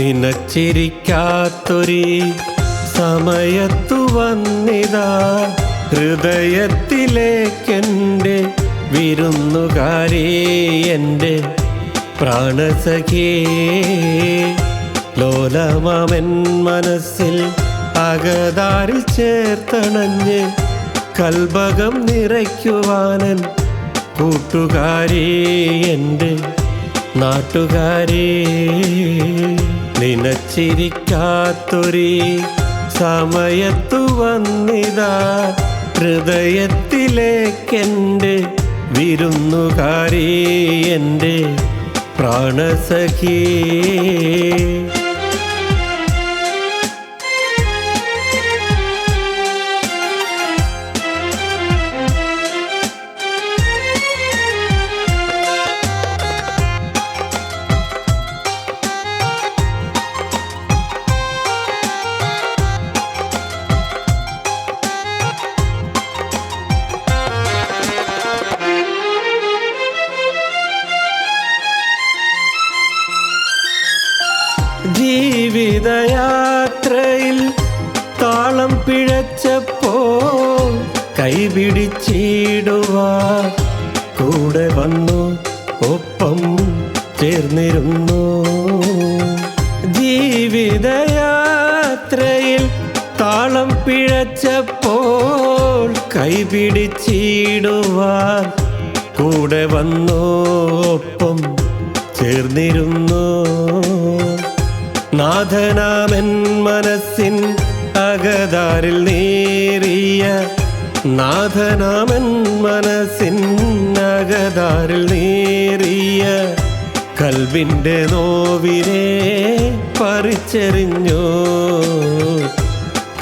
നിനച്ചിരിക്കാത്തൊരു സമയത്തു വന്നിതാ. ഹൃദയത്തിലേക്കെന്റെ വിരുന്നുകാരേ എന്റെ പ്രാണസഖേ. ലോലമാമൻ മനസ്സിൽ അകതാരിൽ ചേർത്തണഞ്ഞ് കൽഭകം നിറയ്ക്കുവാനൻ കൂട്ടുകാരേ എന്റെ നാട്ടുകാരേ നിനച്ചിരിക്കാത്തൊരി സമയത്തു വന്നിതാ. ഹൃദയത്തിലേക്കെന്റെ വിരുന്നുകാരേ എന്റെ പ്രാണസഖീ ജീവിതയാത്രയിൽ താളം പിഴച്ചപ്പോ കൈപിടിച്ചിടുവാ കൂടെ വന്നു. ഒപ്പം ചേർന്നിരുന്നു. ജീവിതയാത്രയിൽ താളം പിഴച്ചപ്പോൾ കൈപിടിച്ചിടുവാൻ കൂടെ വന്നോ. ഒപ്പം ചേർന്നിരുന്നു. നാഥനാമൻ മനസ്സിൻ അകതാരിൽ നേറിയ നാഥനാമൻ മനസ്സിൻ അകതാരിൽ നേറിയ കൽവിന്റെ നോവിനെ പറിച്ചെറിഞ്ഞു.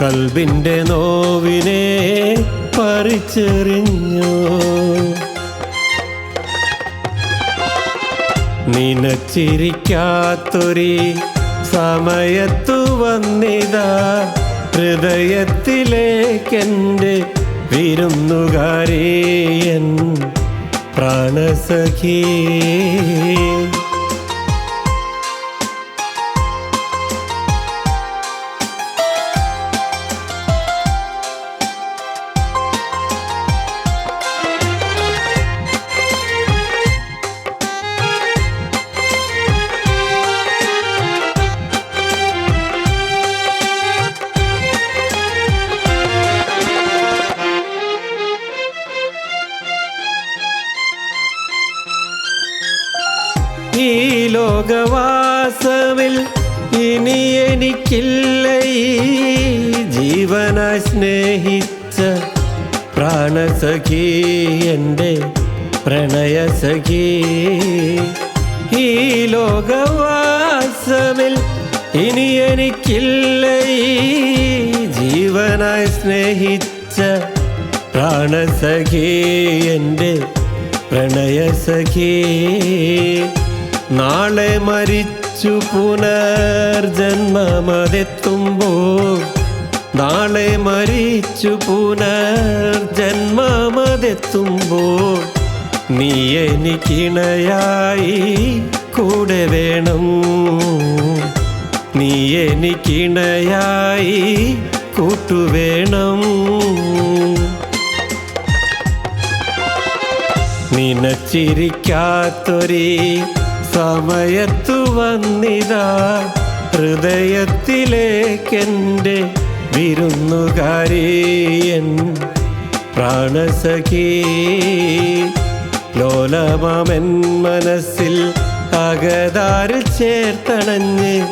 കൽവിന്റെ നോവിനെ പറിച്ചെറിഞ്ഞു. നിനച്ചിരിക്കാത്തൊരു സമയത്തു വന്നിതാ. ഹൃദയത്തിലേക്കെന്റെ വിരുന്നുകാരേയൻ പ്രാണസഖീ. ലോകവാസമിൽ ഇനി എനിക്കില്ല ജീവന സ്നേഹിച്ച പ്രാണസഖി എന്റെ പ്രണയസഖി. ഈ ലോകവാസമിൽ ഇനി എനിക്കില്ല ജീവന സ്നേഹിച്ച പ്രാണസഖി എന്റെ പ്രണയസഖി. നാളെ മരിച്ചു പുനർജന്മമതെത്തുമ്പോൾ നാളെ മരിച്ചു പുനർജന്മമതെത്തുമ്പോൾ നീ എനിക്കിണയായി കൂടെ വേണം. നീ എനിക്കിണയായി കൂട്ടുവേണം നിനച്ചിരിക്കാത്തൊരു സമയത്തു വന്നിതാ ഹൃദയത്തിലേക്കെന്റെ വിരുന്നുകാരിയൻ. പ്രാണസഖീ ലോലമാമൻ മനസ്സിൽ അകതാരിൽ ചേർത്തണഞ്ഞ്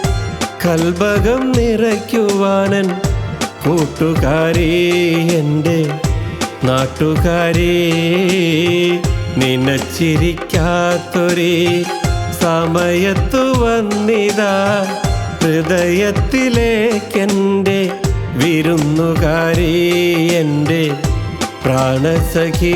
കൽഭകം നിറയ്ക്കുവാനൻ കൂട്ടുകാരി എന്റെ നാട്ടുകാരി. നിനച്ചിരിക്കാത്തൊരു സമയത്തു വന്നിതാ. ഹൃദയത്തിലേക്കെന്റെ വിരുന്നുകാരി എന്റെ പ്രാണസഖീ.